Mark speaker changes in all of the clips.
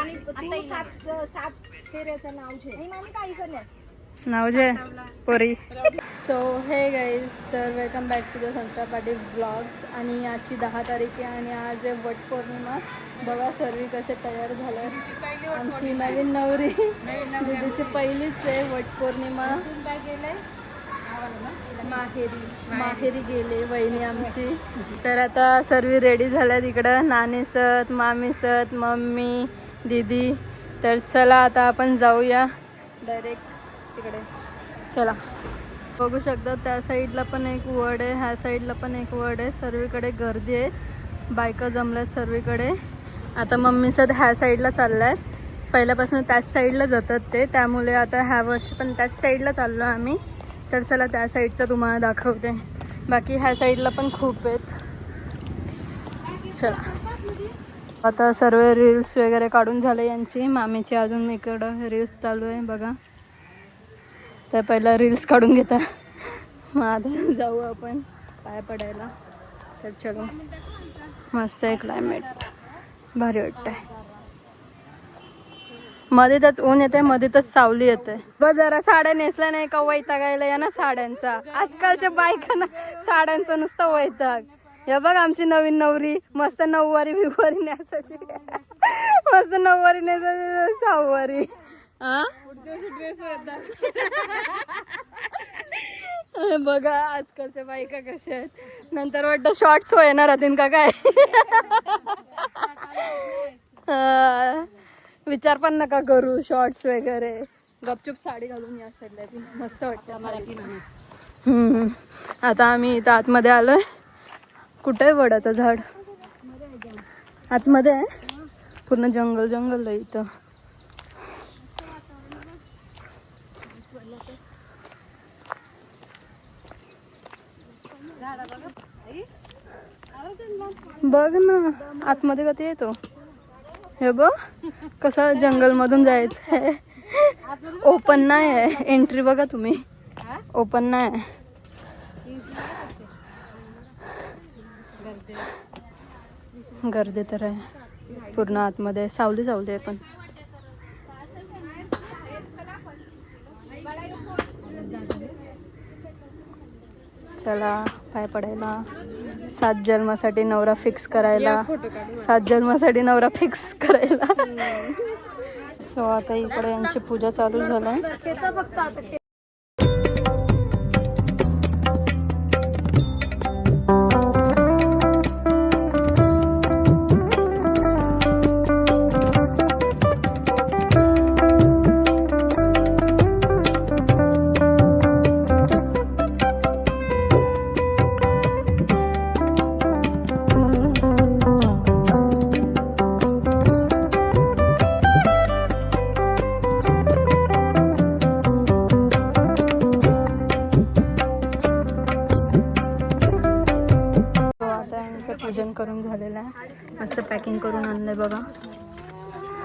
Speaker 1: आणि तू सात सात फेऱ्याचं नाव छे नाही मामी काही नाही.
Speaker 2: नाव जे? पोरी. सो हे गाईज तर वेलकम बॅक टू द संस्कार पाटील ब्लॉग्स आणि आजची दहा तारीख आहे आणि आज आहे वट पौर्णिमा. बघा सर्व कसे तयार झाले. आमची नवीन नवरी. दीदीची पहिलीच आहे वट पौर्णिमा. माहेरी. माहेरी गेले वहिनी आमची. तर आता सर्व रेडी झाल्या इकडं. नानी सत मामी सत मम्मी दीदी. तर चला आता आपण जाऊया. डायरेक्ट तिकडे चला. बघू शकता त्या साईडला पण एक वड आहे. ह्या साईडला पण एक वड आहे. सर्वीकडे गर्दी आहे. बायका जमल्यात सर्वीकडे. आता मम्मी ह्या साईडला चालल्यात. पहिल्यापासून त्याच साईडला जातात ते. त्यामुळे आता ह्या वर्षी पण त्याच साईडला चाललो आम्ही. तर चला त्या साईडचं तुम्हाला दाखवते. बाकी ह्या साईडला पण खूप आहेत. चला. आता सर्व रील्स वगैरे काढून झाले यांची. मामीची अजून इकडं रील्स चालू आहे बघा. तर पहिला रील्स काढून घेता. मग आता जाऊ आपण पाय पडायला. तर चलो. मस्त आहे क्लायमेट भारी वाटतंय. आहे मध्येच ऊन येते मध्ये तर सावली येते ब जरा साड्या नेसल्या नाही का वैतागायला या ना साड्यांचा. आजकालच्या बायकांना साड्यांचं नुसतं वैताग. हे बघ आमची नवीन नवरी मस्त नऊवारी बिवारी नेसायची. मस्त नऊवारी नेसायची सहावारी. हा बघा आजकालच्या बायका कशा आहेत. नंतर वाटतं शॉर्ट्स येणार राहतील का काय? विचार पण नका करू शॉर्ट्स वगैरे. गपचूप साडी घालून या साईडला मस्त वाटतं हम्म. आता आम्ही इथं आतमध्ये आलोय. कुठे आहे वडाचं झाड? आतमध्ये आहे? पूर्ण जंगल जंगल आहे इथं. बघ ना आतमध्ये कधी येतो हे बघ कसं जंगलमधून जायचं आहे ओपन नाही आहे एंट्री बघा तुम्ही. ओपन नाही आहे गर्दी तर आहे. पूर्ण आतमध्ये. सावली सावली आहे पण. चला पाय पडायला. सात जन्मासाठी नवरा फिक्स करायला. सात जन्मासाठी नवरा फिक्स करायला. सो आता इकडे यांची पूजा चालू झालाय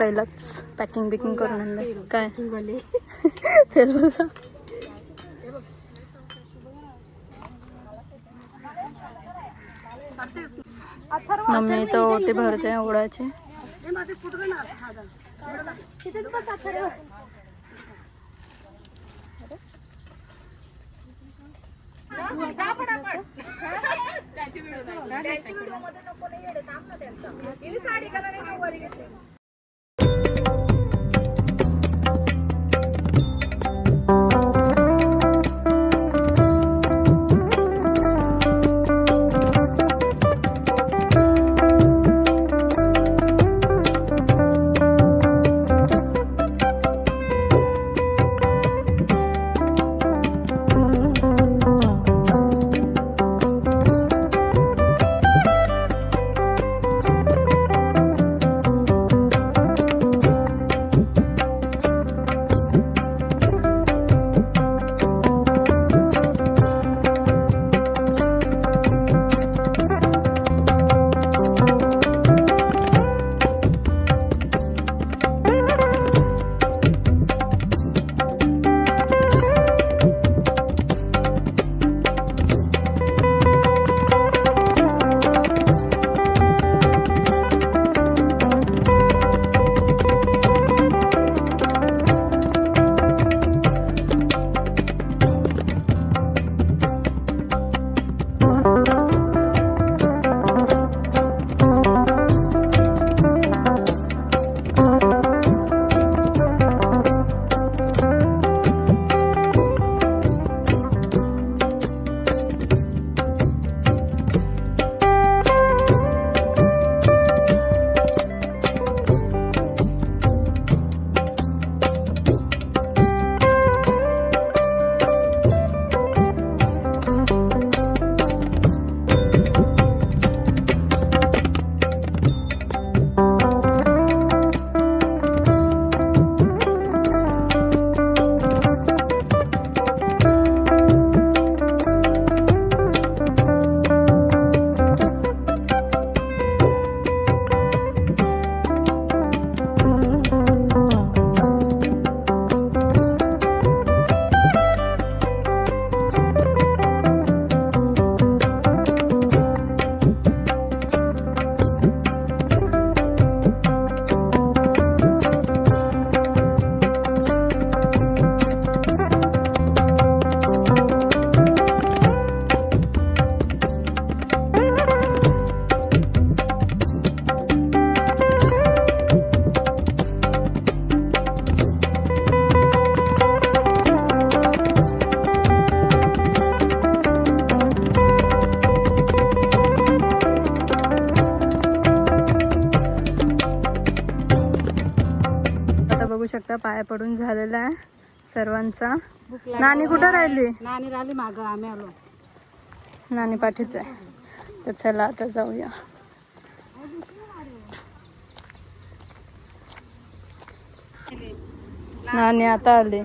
Speaker 2: पहिलाच पॅकिंग बिकिंग करून आणलंय. काय. मम्मी तर ओटी भरते ओढाचे
Speaker 1: साडी
Speaker 2: पाया पडून झालेला आहे सर्वांचा. नानी कुठं राहिली?
Speaker 1: नानी राहिली माग आम्ही आलो.
Speaker 2: नानी पाठीच आहे. तर चला आता जाऊया. नानी आता आले.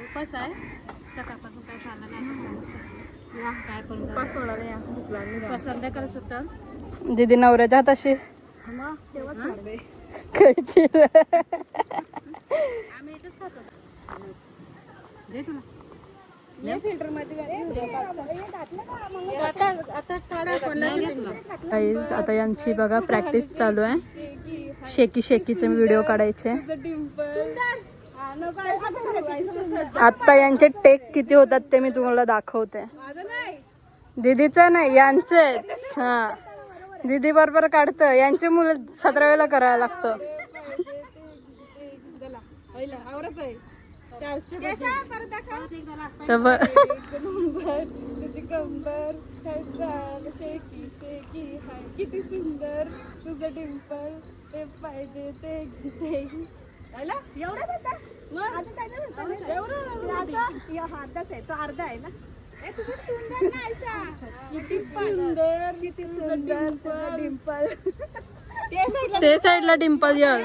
Speaker 1: उपास आहे. सकाळपासून काय खाल्लं नाही. काय सुद्धा
Speaker 2: दीदी नवऱ्याच्या हाताशी. खायची.
Speaker 1: आम्ही इथंच खातो. दे तुला. ये फिल्टरमध्ये आता आता काढा
Speaker 2: Guys, आता यांची बघा प्रॅक्टिस चालू आहे. शेकी शेकीचे व्हिडिओ काढायचे. आता यांचे टेक किती होतात ते मी तुम्हाला दाखवते. दिदीचं नाही यांचेच हा. दिदी बरोबर काढतं. यांचे मुलं सतरा वेळेला करायला लागतं. तर ब-
Speaker 1: शेकी शेकी किती सुंदर तुझं डिंपल ते पाहिजे ते ते एवढा होता अर्धाच आहे तो अर्धा आहे ना किती सुंदर किती सुंदर तुझं डिंपल.
Speaker 2: ते साईडला डिंपल य.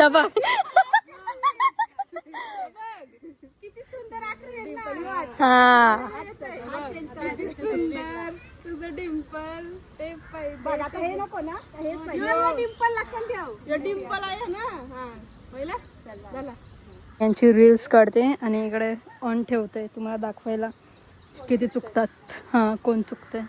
Speaker 2: तबा.
Speaker 1: किती सुंदर
Speaker 2: हा.
Speaker 1: किती सुंदर तुझं डिंपल. ते हे नको ना. हे डिंपल लक्षात ठेव. डिंपल आहे ना. हा. पहिला. झाला.
Speaker 2: यांची रील्स काढते आणि इकडे ऑन ठेवते. तुम्हाला दाखवायला किती चुकतात. हां कोण चुकते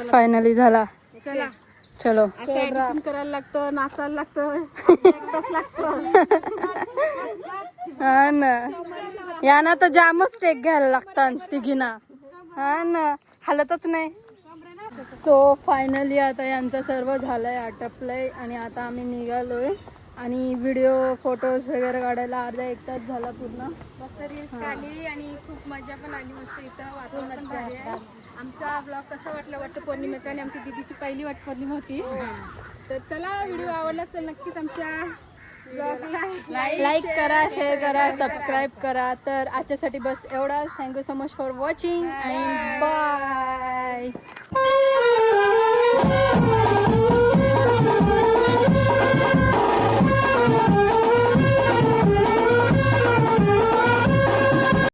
Speaker 2: फायनली झाला.
Speaker 1: चला.
Speaker 2: चलो.
Speaker 1: असं ऍडिशन करायला लागतं नाचायला लागतं लागतं.
Speaker 2: हा ना. यांना तर जामच टेक घ्यायला लागतात तिघींना. हा ना. हालतच नाही. सो फायनली आता यांचं सर्व झालंय आटपलंय आणि आता आम्ही निघालोय. आणि व्हिडिओ फोटोज वगैरे काढायला अर्धा एक तास झाला पूर्ण.
Speaker 1: मस्त रील्स काढली आणि खूप मजा पण आली मस्त इथं. वातावरण आमचा ब्लॉग कसा वाटला वाटतं पौर्णिमेचा आणि आमची दीदीची पहिली वाट पौर्णिमा होती. तर चला व्हिडिओ आवडला तर नक्कीच आमच्या ब्लॉगला
Speaker 2: लाईक करा शेअर करा सबस्क्राईब करा. तर आजच्यासाठी बस एवढाच. Thank you so much for watching आणि बाय